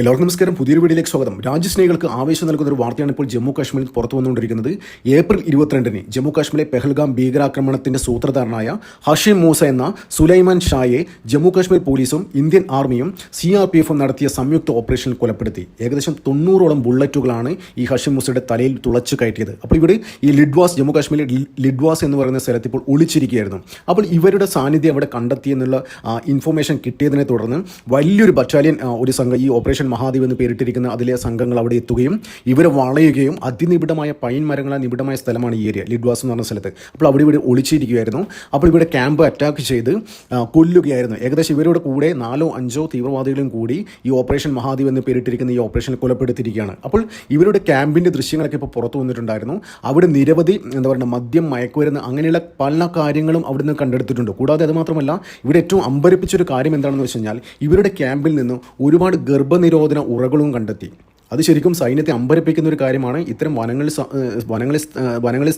എല്ലാവർക്കും നമസ്കാരം. പുതിയൊരു വീഡിയോയിലേക്ക് സ്വാഗതം. രാജ്യസ്നേഹികൾക്ക് ആവേശം നൽകുന്ന ഒരു വാർത്തയാണ് ഇപ്പോൾ ജമ്മു കാശ്മീരിൽ പുറത്തു വന്നുകൊണ്ടിരിക്കുന്നത്. ഏപ്രിൽ ഇരുപത്തിരണ്ടിന് ജമ്മു കാശ്മീരിലെ പെഹൽഗാം ഭീകരാക്രമണത്തിന്റെ സൂത്രധാരനായ ഹഷീം മൂസ എന്ന സുലൈമാൻ ഷായെ ജമ്മു കാശ്മീർ പോലീസും ഇന്ത്യൻ ആർമിയും സി ആർ പി എഫും നടത്തിയ സംയുക്ത ഓപ്പറേഷനിൽ കൊലപ്പെടുത്തി. ഏകദേശം തൊണ്ണൂറോളം ബുള്ളറ്റുകളാണ് ഈ ഹഷീം മൂസയുടെ തലയിൽ തുളച്ചു കയറ്റിയത്. അപ്പോൾ ഇവിടെ ഈ ലിഡ്വാസ് ജമ്മു കാശ്മീരിലെ ലിഡ്വാസ് എന്ന് പറയുന്ന സ്ഥലത്ത് ഇപ്പോൾ ഒളിച്ചിരിക്കുകയായിരുന്നു. അപ്പോൾ ഇവരുടെ സാന്നിധ്യം അവിടെ കണ്ടെത്തിയെന്നുള്ള ഇൻഫർമേഷൻ കിട്ടിയതിനെ തുടർന്ന് വലിയൊരു ബറ്റാലിയൻ ഒരു സംഘം ഈ ഓപ്പറേഷൻ മഹാദേവ് എന്ന് പേരിട്ടിരിക്കുന്ന അതിലെ സംഘങ്ങൾ അവിടെ എത്തുകയും ഇവരെ വളയുകയും അതിനിബിഡമായ പൈൻ മരങ്ങളെ നിബിഡമായ സ്ഥലമാണ് ഈ ഏരിയ ലിഡ്വാസ് എന്ന് പറഞ്ഞ സ്ഥലത്ത്. അപ്പോൾ അവിടെ ഇവിടെ ഒളിച്ചിരിക്കുകയായിരുന്നു. അപ്പോൾ ഇവിടെ ക്യാമ്പ് അറ്റാക്ക് ചെയ്ത് കൊല്ലുകയായിരുന്നു. ഏകദേശം ഇവരുടെ കൂടെ നാലോ അഞ്ചോ തീവ്രവാദികളും കൂടി ഈ ഓപ്പറേഷൻ മഹാദേവ് എന്ന് പേരിട്ടിരിക്കുന്ന ഈ ഓപ്പറേഷനിൽ കൊലപ്പെടുത്തിയിരിക്കുകയാണ്. അപ്പോൾ ഇവരുടെ ക്യാമ്പിന്റെ ദൃശ്യങ്ങളൊക്കെ ഇപ്പോൾ പുറത്തു വന്നിട്ടുണ്ടായിരുന്നു. അവിടെ നിരവധി എന്താ പറയുക മദ്യം മയക്കുമരുന്ന് അങ്ങനെയുള്ള പല കാര്യങ്ങളും അവിടുന്ന് കണ്ടെടുത്തിട്ടുണ്ട്. കൂടാതെ അത് മാത്രമല്ല ഇവിടെ ഏറ്റവും അമ്പരപ്പിച്ചൊരു കാര്യം എന്താണെന്ന് വെച്ച് കഴിഞ്ഞാൽ ഇവരുടെ ക്യാമ്പിൽ നിന്ന് ഒരുപാട് ഗർഭനിരോധന ഉറകളും കണ്ടെത്തി അത് ശരിക്കും സൈന്യത്തെ അമ്പരപ്പിക്കുന്ന ഒരു കാര്യമാണ്. ഇത്തരം വനങ്ങളിൽ വനങ്ങളിൽ വനങ്ങളിൽ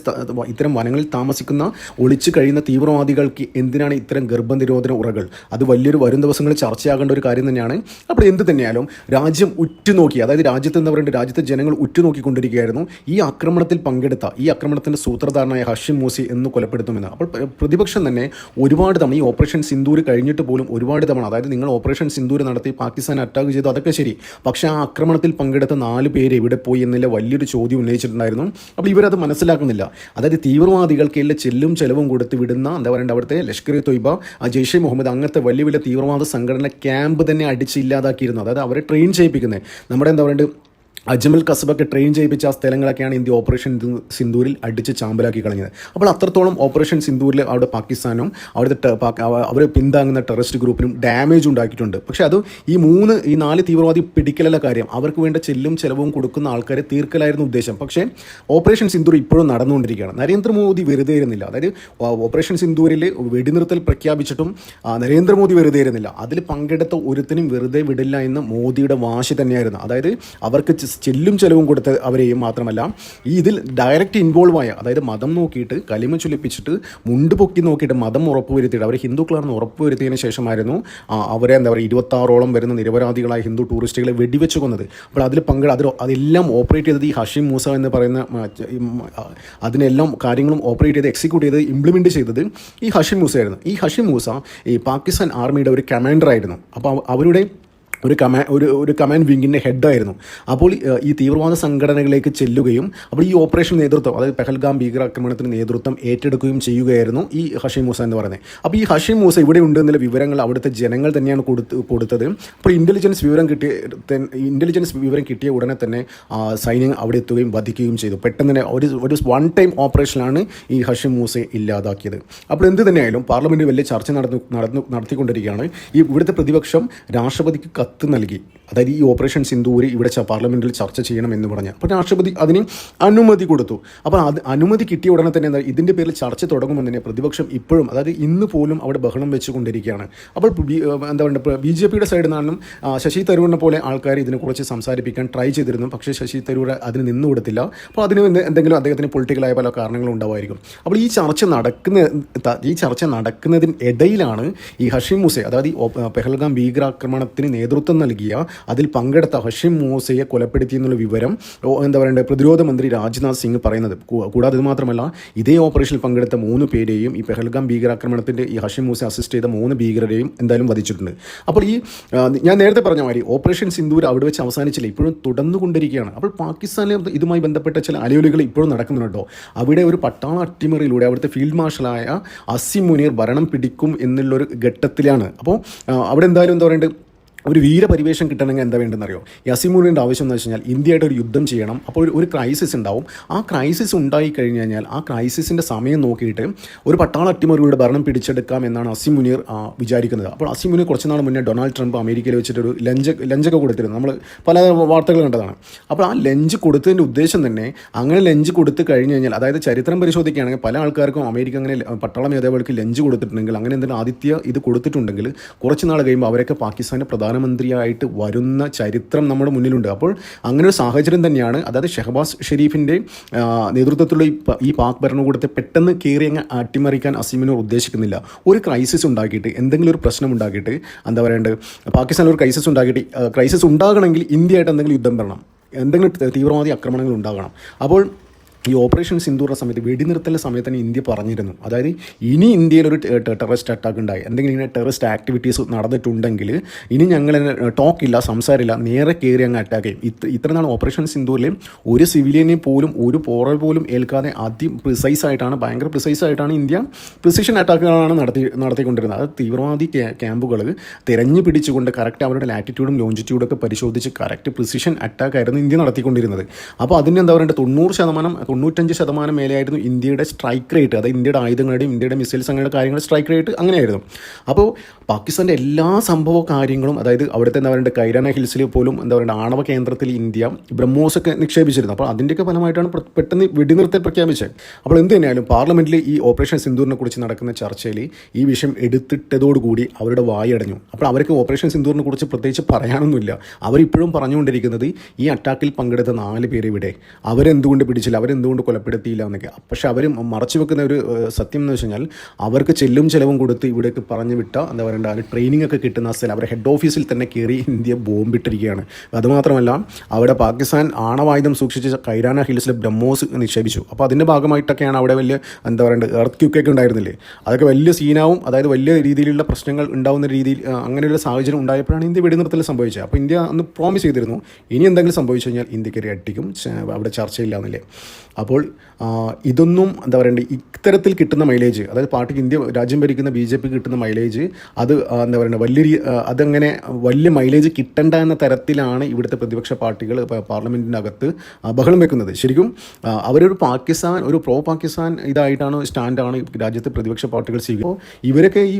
ഇത്തരം വനങ്ങളിൽ താമസിക്കുന്ന ഒളിച്ചു കഴിയുന്ന തീവ്രവാദികൾക്ക് എന്തിനാണ് ഇത്തരം ഗർഭനിരോധന ഉറകൾ? അത് വലിയൊരു വരും ദിവസങ്ങളിൽ ചർച്ചയാകേണ്ട ഒരു കാര്യം തന്നെയാണ്. അപ്പോൾ എന്ത് തന്നെയാലും രാജ്യം ഉറ്റുനോക്കി അതായത് രാജ്യത്ത് എന്ന് പറയുന്നത് രാജ്യത്തെ ജനങ്ങൾ ഉറ്റുനോക്കിക്കൊണ്ടിരിക്കുകയായിരുന്നു. ഈ ആക്രമണത്തിൽ പങ്കെടുത്ത ഈ ആക്രമണത്തിന്റെ സൂത്രധാരനായ ഹഷിം മൂസി എന്ന് കൊലപ്പെടുത്തുമെന്ന്. അപ്പോൾ പ്രതിപക്ഷം തന്നെ ഒരുപാട് തവണ ഈ ഓപ്പറേഷൻ സിന്ദൂർ കഴിഞ്ഞിട്ട് പോലും ഒരുപാട് തവണ അതായത് നിങ്ങൾ ഓപ്പറേഷൻ സിന്ദൂർ നടത്തി പാകിസ്ഥാൻ അറ്റാക്ക് ചെയ്തു അതൊക്കെ ശരി. പക്ഷേ ആ ആക്രമണത്തിൽ പങ്കെടുത്ത നാല് പേര് എവിടെ പോയി എന്നുള്ള വലിയൊരു ചോദ്യം ഉന്നയിച്ചിട്ടുണ്ടായിരുന്നു. അപ്പോൾ ഇവരത് മനസ്സിലാക്കുന്നില്ല. അതായത് തീവ്രവാദികൾക്ക് എല്ലാ ചെല്ലും ചെലവും കൊടുത്ത് വിടുന്ന എന്താ പറയുക അവിടുത്തെ ലഷ്കർ ഇ തൊയ്ബ ജെയ്ഷെ മുഹമ്മദ് അങ്ങനത്തെ വലിയ വലിയ തീവ്രവാദ സംഘടന ക്യാമ്പ് തന്നെ അടിച്ച് ഇല്ലാതാക്കിയിരുന്നു. അതായത് അവരെ ട്രെയിൻ ചെയ്യിപ്പിക്കുന്നത് നമ്മുടെ എന്താ പറയുക അജ്മൽ കസബൊക്കെ ട്രെയിൻ ചെയ്യിപ്പിച്ച ആ സ്ഥലങ്ങളൊക്കെയാണ് ഇന്ത്യ ഓപ്പറേഷൻ സിന്ദൂ- സിന്ദൂരിൽ അടിച്ച് ചാമ്പലാക്കി കളഞ്ഞത്. അപ്പോൾ അത്രത്തോളം ഓപ്പറേഷൻ സിന്ദൂരിൽ അവിടെ പാകിസ്ഥാനും അവിടുത്തെ അവർ പിന്താങ്ങുന്ന ടെററിസ്റ്റ് ഗ്രൂപ്പിനും ഡാമേജ് ഉണ്ടാക്കിയിട്ടുണ്ട്. പക്ഷേ അത് ഈ മൂന്ന് ഈ നാല് തീവ്രവാദി പിടിക്കലല്ല കാര്യം. അവർക്ക് വേണ്ട ചെല്ലും ചെലവും കൊടുക്കുന്ന ആൾക്കാരെ തീർക്കലായിരുന്നു ഉദ്ദേശം. പക്ഷേ ഓപ്പറേഷൻ സിന്ദൂർ ഇപ്പോഴും നടന്നുകൊണ്ടിരിക്കുകയാണ്. നരേന്ദ്രമോദി വെറുതെ ഇരുന്നില്ല. അതായത് ഓപ്പറേഷൻ സിന്ദൂരിൽ വെടിനിർത്തൽ പ്രഖ്യാപിച്ചിട്ടും നരേന്ദ്രമോദി വെറുതെ ഇരുന്നില്ല. അതിൽ പങ്കെടുത്ത ഒരുത്തിനും വെറുതെ വിടില്ല എന്ന് മോദിയുടെ വാശി തന്നെയായിരുന്നു. അതായത് അവർക്ക് ചെല്ലും ചെലവും കൊടുത്ത അവരെയും മാത്രമല്ല ഈ ഇതിൽ ഡയറക്റ്റ് ഇൻവോൾവ് ആയ അതായത് മതം നോക്കിയിട്ട് കലിമ ചുലിപ്പിച്ചിട്ട് മുണ്ട് പൊക്കി നോക്കിയിട്ട് മതം ഉറപ്പുവരുത്തിയിട്ട് അവർ ഹിന്ദുക്കളാണെന്ന് ഉറപ്പുവരുത്തിയതിന് ശേഷമായിരുന്നു അവരെ എന്താ പറയുക ഇരുപത്താറോളം വരുന്ന നിരപരാധികളായ ഹിന്ദു ടൂറിസ്റ്റുകളെ വെടിവെച്ച് കൊന്നത്. അപ്പോൾ അതിൽ പങ്കെടു അതിൽ അതെല്ലാം ഓപ്പറേറ്റ് ചെയ്തത് ഈ ഹഷീം മൂസ എന്ന് പറയുന്ന അതിനെല്ലാം കാര്യങ്ങളും ഓപ്പറേറ്റ് ചെയ്ത് എക്സിക്യൂട്ട് ചെയ്ത് ഇംപ്ലിമെന്റ് ചെയ്തത് ഈ ഹഷീം മൂസ ആയിരുന്നു ഈ ഹഷീം മൂസ ഈ പാകിസ്ഥാൻ ആർമിയുടെ ഒരു കമാൻഡർ ആയിരുന്നു. അപ്പോൾ അവരുടെ ഒരു കമാ ഒരു ഒരു കമാൻഡ് വിങ്ങിന്റെ ഹെഡായിരുന്നു അപ്പോൾ ഈ തീവ്രവാദ സംഘടനകളിലേക്ക് ചെല്ലുകയും അപ്പോൾ ഈ ഓപ്പറേഷൻ നേതൃത്വം അതായത് പെഹൽഗാം ഭീകരാക്രമണത്തിന് നേതൃത്വം ഏറ്റെടുക്കുകയും ചെയ്യുകയായിരുന്നു ഈ ഹഷീം മൂസ എന്ന് പറയുന്നത്. അപ്പോൾ ഈ ഹഷീം മൂസ ഇവിടെ ഉണ്ട് എന്നുള്ള വിവരങ്ങൾ അവിടുത്തെ ജനങ്ങൾ തന്നെയാണ് കൊടുത്ത് കൊടുത്തത്. അപ്പോൾ ഇന്റലിജൻസ് വിവരം കിട്ടിയ ഇന്റലിജൻസ് വിവരം കിട്ടിയ ഉടനെ തന്നെ സൈന്യം അവിടെ എത്തുകയും വധിക്കുകയും ചെയ്തു. പെട്ടെന്ന് തന്നെ ഒരു ഒരു വൺ ടൈം ഓപ്പറേഷനാണ് ഈ ഹഷീം മൂസയെ ഇല്ലാതാക്കിയത്. അപ്പോൾ എന്ത് തന്നെയായാലും പാർലമെന്റ് വലിയ ചർച്ച നടന്നു നടന്നു നടത്തിക്കൊണ്ടിരിക്കുകയാണ്. ഈ ഇവിടുത്തെ പ്രതിപക്ഷം രാഷ്ട്രപതിക്ക് കത്ത് നൽകി. അതായത് ഈ ഓപ്പറേഷൻ സിന്ധൂര് ഇവിടെ പാർലമെന്റിൽ ചർച്ച ചെയ്യണം എന്ന് പറഞ്ഞ്. അപ്പോൾ രാഷ്ട്രപതി അതിന് അനുമതി കൊടുത്തു. അപ്പോൾ അത് അനുമതി കിട്ടിയ ഉടനെ തന്നെ എന്താ ഇതിന്റെ പേരിൽ ചർച്ച തുടങ്ങുമെന്ന് തന്നെ പ്രതിപക്ഷം ഇപ്പോഴും അതായത് ഇന്ന് പോലും അവിടെ ബഹളം വെച്ചുകൊണ്ടിരിക്കുകയാണ്. അപ്പോൾ എന്താ പറയുക ബി ജെ പിയുടെ സൈഡിൽ നിന്നും ശശി തരൂരിനെ പോലെ ആൾക്കാർ ഇതിനെക്കുറിച്ച് സംസാരിപ്പിക്കാൻ ട്രൈ ചെയ്തിരുന്നു. പക്ഷേ ശശി തരൂർ അതിന് നിന്നു കൊടുത്തില്ല. അപ്പോൾ അതിന് എന്തെങ്കിലും അദ്ദേഹത്തിന് പൊളിറ്റിക്കലായ പല കാരണങ്ങളും ഉണ്ടാവുമായിരിക്കും. അപ്പോൾ ഈ ചർച്ച നടക്കുന്ന ഈ ചർച്ച നടക്കുന്നതിന് ഇടയിലാണ് ഈ ഹഷീം മുസെ അതായത് പെഹൽഗാം ഭീകരാക്രമണത്തിന് നേതൃത്വം നൽകിയ അതിൽ പങ്കെടുത്ത ഹഷിം മൂസയെ കൊലപ്പെടുത്തി എന്നുള്ള വിവരം എന്താ പറയണ്ടേ പ്രതിരോധ മന്ത്രി രാജ്നാഥ് സിംഗ് പറയുന്നത്. കൂടാതെ ഇത് മാത്രമല്ല ഇതേ ഓപ്പറേഷനിൽ പങ്കെടുത്ത മൂന്ന് പേരെയും ഈ പെഹൽഗാം ഭീകരാക്രമണത്തിന്റെ ഈ ഹഷിം മൂസ അസിസ്റ്റ് ചെയ്ത മൂന്ന് ഭീകരരെയും എന്തായാലും വധിച്ചിട്ടുണ്ട്. അപ്പോൾ ഈ ഞാൻ നേരത്തെ പറഞ്ഞ മാതിരി ഓപ്പറേഷൻ സിന്ദൂർ അവിടെ വെച്ച് അവസാനിച്ചില്ല. ഇപ്പോഴും തുടർന്നുകൊണ്ടിരിക്കുകയാണ്. അപ്പോൾ പാകിസ്ഥാനിലെ ഇതുമായി ബന്ധപ്പെട്ട ചില അലയൊലികൾ ഇപ്പോഴും നടക്കുന്നുണ്ടോ അവിടെ ഒരു പട്ടാള അട്ടിമറിയിലൂടെ അവിടുത്തെ ഫീൽഡ് മാർഷലായ അസിം മുനീർ ഭരണം പിടിക്കും എന്നുള്ളൊരു ഘട്ടത്തിലാണ്. അപ്പോൾ അവിടെ എന്തായാലും എന്താ പറയണ്ടത് ഒരു വീരപരിവേഷം കിട്ടണമെങ്കിൽ എന്താ വേണ്ടതെന്നറിയോ? യസിമൂണിന്റെ ആവശ്യം എന്ന് വെച്ച് കഴിഞ്ഞാൽ ഇന്ത്യയായിട്ട് ഒരു യുദ്ധം ചെയ്യണം. അപ്പോൾ ഒരു- ഒരു ക്രൈസിസ് ഉണ്ടാവും. ആ ക്രൈസിസ് ഉണ്ടായി കഴിഞ്ഞ് കഴിഞ്ഞാൽ ആ ക്രൈസിസിന്റെ സമയം നോക്കിയിട്ട് ഒരു പട്ടാള അട്ടിമറിയുടെ ഭരണം പിടിച്ചെടുക്കാം എന്നാണ് അസിം മുനീർ വിചാരിക്കുന്നത്. അപ്പോൾ അസിം മുനീർ കുറച്ച് നാൾ മുന്നേ ഡൊണാൾഡ് ട്രംപ് അമേരിക്കയിൽ വെച്ചിട്ടൊരു ലഞ്ച് ലഞ്ചൊക്കെ കൊടുത്തിരുന്നു. നമ്മൾ പല വാർത്തകൾ കണ്ടതാണ്. അപ്പോൾ ആ ലഞ്ച് കൊടുത്തതിന്റെ ഉദ്ദേശം തന്നെ അങ്ങനെ ലഞ്ച് കൊടുത്ത് കഴിഞ്ഞ് കഴിഞ്ഞാൽ അതായത് ചരിത്രം പരിശോധിക്കുകയാണെങ്കിൽ പല ആൾക്കാർക്കും അമേരിക്ക അങ്ങനെ പട്ടാളം മേധാവികൾക്ക് ലഞ്ച് കൊടുത്തിട്ടുണ്ടെങ്കിൽ അങ്ങനെ എന്തെങ്കിലും ആദിത്യ ഇത് കൊടുത്തിട്ടുണ്ടെങ്കിൽ കുറച്ച് നാൾ കഴിയുമ്പോൾ അവരൊക്കെ പാകിസ്ഥാന്റെ പ്രധാനമന്ത്രി പ്രധാനമന്ത്രിയായിട്ട് വരുന്ന ചരിത്രം നമ്മുടെ മുന്നിലുണ്ട്. അപ്പോൾ അങ്ങനെ ഒരു സാഹചര്യം തന്നെയാണ്. അതായത് ഷെഹബാസ് ഷെരീഫിന്റെ നേതൃത്വത്തിലുള്ള ഈ പാക് ഭരണകൂടത്തെ പെട്ടെന്ന് കയറി അങ്ങ് അട്ടിമറിക്കാൻ അസീമിനോർ ഉദ്ദേശിക്കുന്നില്ല. ഒരു ക്രൈസിസ് ഉണ്ടാക്കിയിട്ട് എന്തെങ്കിലും ഒരു പ്രശ്നം ഉണ്ടാക്കിയിട്ട് എന്താ പറയേണ്ടത് പാകിസ്ഥാനിൽ ഒരു ക്രൈസിസ് ഉണ്ടാക്കിയിട്ട് ക്രൈസിസ് ഉണ്ടാകണമെങ്കിൽ ഇന്ത്യയായിട്ട് എന്തെങ്കിലും യുദ്ധം വരണം. എന്തെങ്കിലും തീവ്രവാദി ആക്രമണങ്ങൾ ഉണ്ടാകണം. അപ്പോൾ ഈ ഓപ്പറേഷൻ സിന്ദൂറിന്റെ സമയത്ത് വെടിനിർത്തലിന്റെ സമയത്ത് തന്നെ ഇന്ത്യ പറഞ്ഞിരുന്നു. അതായത് ഇനി ഇന്ത്യയിൽ ഒരു ടെററിസ്റ്റ് അറ്റാക്ക് ഉണ്ടായി. എന്തെങ്കിലും ഇങ്ങനെ ടെററിസ്റ്റ് ആക്ടിവിറ്റീസ് നടന്നിട്ടുണ്ടെങ്കിൽ ഇനി ഞങ്ങൾ ടോക്കില്ല സംസാരമില്ല നേരെ കയറി അങ്ങ് അറ്റാക്ക് ചെയ്യും. ഇത്ര ഇത്ര നാൾ ഓപ്പറേഷൻ സിന്ദൂരിൽ ഒരു സിവിലിയനെ പോലും ഒരു പോറൽ പോലും ഏൽക്കാതെ അതി പ്രിസൈസ് ആയിട്ടാണ് ഭയങ്കര പ്രിസൈസ് ആയിട്ടാണ് ഇന്ത്യ പ്രിസിഷൻ അറ്റാക്കുകളാണ് നടത്തി നടത്തിക്കൊണ്ടിരുന്നത്. അത് തീവ്രവാദി ക്യാമ്പുകൾ തിരഞ്ഞു പിടിച്ചുകൊണ്ട് കറക്റ്റ് അവരുടെ ലാറ്റിറ്റ്യൂഡും ലോഞ്ചിറ്റ്യൂഡൊക്കെ പരിശോധിച്ച് കറക്റ്റ് പ്രിസിഷൻ അറ്റാക്ക് ആയിരുന്നു ഇന്ത്യ നടത്തിക്കൊണ്ടിരുന്നത്. അപ്പോൾ അതിന് എന്താ പറയുക തൊണ്ണൂറ് ശതമാനം തൊണ്ണൂറ്റഞ്ച് ശതമാനം മേലെയായിരുന്നു ഇന്ത്യയുടെ സ്ട്രൈക്ക് റേറ്റ്. അതായത് ഇന്ത്യയുടെ ആയുധങ്ങളുടെയും ഇന്ത്യയുടെ മിസൈൽസ് അങ്ങനെയുള്ള കാര്യങ്ങളുടെ സ്ട്രൈക്ക് റേറ്റ് അങ്ങനെയായിരുന്നു. അപ്പോൾ പാകിസ്ഥാന്റെ എല്ലാ സംഭവ കാര്യങ്ങളും അതായത് അവിടുത്തെ എന്താ പറയുക കൈരാന ഹിൽസിൽ പോലും എന്താ പറയുക ആണവ കേന്ദ്രത്തിൽ ഇന്ത്യ ബ്രഹ്മോസ് ഒക്കെ നിക്ഷേപിച്ചിരുന്നു. അപ്പോൾ അതിന്റെയൊക്കെ ഫലമായിട്ടാണ് പെട്ടെന്ന് വെടിനിർത്തൽ പ്രഖ്യാപിച്ചത്. അപ്പോൾ എന്ത് തന്നെയായാലും പാർലമെന്റിൽ ഈ ഓപ്പറേഷൻ സിന്ദൂറിനെ കുറിച്ച് നടക്കുന്ന ചർച്ചയിൽ ഈ വിഷയം എടുത്തിട്ടതോടുകൂടി അവരുടെ വായടഞ്ഞു അപ്പോൾ അവർക്ക് ഓപ്പറേഷൻ സിന്ദൂറിനെ കുറിച്ച് പ്രത്യേകിച്ച് പറയാനൊന്നുമില്ല. അവരിപ്പോഴും പറഞ്ഞുകൊണ്ടിരിക്കുന്നത് ഈ അറ്റാക്കിൽ പങ്കെടുത്ത നാല് പേര് ഇവിടെ അവരെന്തുകൊണ്ട് പിടിച്ചില്ല? അവരെന്തുകൊണ്ട് കൊലപ്പെടുത്തിയില്ല എന്നൊക്കെ. പക്ഷേ അവർ മറച്ചു വെക്കുന്ന ഒരു സത്യം എന്ന് വെച്ച് കഴിഞ്ഞാൽ അവർക്ക് ചെല്ലും ചിലവും കൊടുത്ത് ഇവിടേക്ക് പറഞ്ഞു വിട്ട എന്താ പറയേണ്ട ഒരു ട്രെയിനിങ് ഒക്കെ കിട്ടുന്ന സ്ഥലം. അവരുടെ ഹെഡ് ഓഫീസിൽ തന്നെ കയറി ഇന്ത്യ ബോംബിട്ടിരിക്കുകയാണ്. അതുമാത്രമല്ല അവിടെ പാകിസ്ഥാൻ ആണവായുധം സൂക്ഷിച്ച കൈരാന ഹിൽസിൽ ബ്രഹ്മോസ് നിക്ഷേപിച്ചു. അപ്പോൾ അതിന്റെ ഭാഗമായിട്ടൊക്കെയാണ് അവിടെ വലിയ എന്താ പറയേണ്ടത് എർത്ത് ക്യൂക്കൊക്കെ ഉണ്ടായിരുന്നില്ലേ? അതൊക്കെ വലിയ സീനാവും അതായത് വലിയ രീതിയിലുള്ള പ്രശ്നങ്ങൾ ഉണ്ടാകുന്ന രീതിയിൽ അങ്ങനെയുള്ള സാഹചര്യം ഉണ്ടായപ്പോഴാണ് ഇന്ത്യ വെടിനിർത്തൽ സംഭവിച്ചത്. അപ്പോൾ ഇന്ത്യ അന്ന് പ്രോമിസ് ചെയ്തിരുന്നു ഇനി എന്തെങ്കിലും സംഭവിച്ചു കഴിഞ്ഞാൽ ഇന്ത്യയ്ക്ക് അടിക്കും അവിടെ ചർച്ചയില്ല എന്നല്ലേ? അപ്പോൾ ഇതൊന്നും എന്താ പറയണ്ടേ ഇത്തരത്തിൽ കിട്ടുന്ന മൈലേജ് അതായത് പാർട്ടിക്ക് ഇന്ത്യ രാജ്യം ഭരിക്കുന്ന ബി ജെ കിട്ടുന്ന മൈലേജ് അത് എന്താ പറയുക വലിയ അതങ്ങനെ വലിയ മൈലേജ് കിട്ടണ്ട എന്ന തരത്തിലാണ് ഇവിടുത്തെ പ്രതിപക്ഷ പാർട്ടികൾ പാർലമെന്റിനകത്ത് ബഹളം വെക്കുന്നത്. ശരിക്കും അവരൊരു പാകിസ്ഥാൻ ഒരു പ്രോ പാകിസ്ഥാൻ ഇതായിട്ടാണ് സ്റ്റാൻഡാണ് രാജ്യത്തെ പ്രതിപക്ഷ പാർട്ടികൾ സ്വീകരിക്കുക ഇവരൊക്കെ ഈ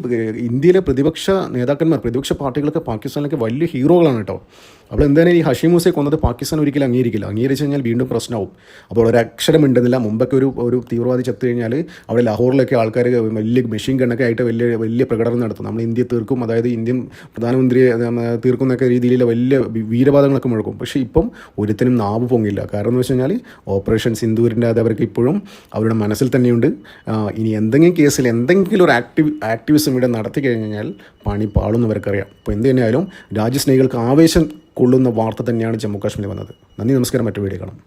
ഇന്ത്യയിലെ പ്രതിപക്ഷ നേതാക്കന്മാർ പ്രതിപക്ഷ പാർട്ടികളൊക്കെ പാകിസ്ഥാനിലൊക്കെ വലിയ ഹീറോകളാണ് കേട്ടോ. അപ്പോൾ എന്തായാലും ഈ ഹഷീം ഹുസൈ കൊന്നത് പാകിസ്ഥാൻ ഒരിക്കലും അംഗീകരിക്കില്ല. അംഗീകരിച്ച് കഴിഞ്ഞാൽ വീണ്ടും പ്രശ്നമാവും. അപ്പോൾ ഒരു അക്ഷരം ഉണ്ടെന്നില്ല മുമ്പൊക്കെ ഒരു ഒരു തീവ്രവാദി ചത്തു കഴിഞ്ഞാൽ അവിടെ ലാഹോറിലൊക്കെ ആൾക്കാർ വലിയ മെഷീൻ ഗണ്ണൊക്കെ ആയിട്ട് വലിയ വലിയ പ്രകടനം നടത്തും. നമ്മൾ ഇന്ത്യ തീർക്കും. അതായത് ഇന്ത്യൻ പ്രധാനമന്ത്രിയെ തീർക്കും തീർക്കുന്നൊക്കെ രീതിയിലുള്ള വലിയ വീരവാദങ്ങളൊക്കെ മുഴക്കും. പക്ഷേ ഇപ്പം ഒരുത്തിനും നാവ് പൊങ്ങില്ല കാരണം എന്ന് വെച്ച് കഴിഞ്ഞാൽ ഓപ്പറേഷൻ സിന്ദൂരിന്റെ അത് അവർക്ക് ഇപ്പോഴും അവരുടെ മനസ്സിൽ തന്നെയുണ്ട്. ഇനി എന്തെങ്കിലും കേസിൽ എന്തെങ്കിലും ഒരു ആക്ടിവ് ആക്ടിവിസം ഇവിടെ നടത്തി കഴിഞ്ഞാൽ പണി പാളും അവർക്കറിയാം. അപ്പോൾ എന്ത് തന്നെയായാലും രാജ്യസ്നേഹികൾക്ക് ആവേശം കൊള്ളുന്ന വാർത്ത തന്നെയാണ് ജമ്മു കാശ്മീർ വന്നത്. നന്ദി നമസ്കാരം. മറ്റു വീഡിയോ കാണാം.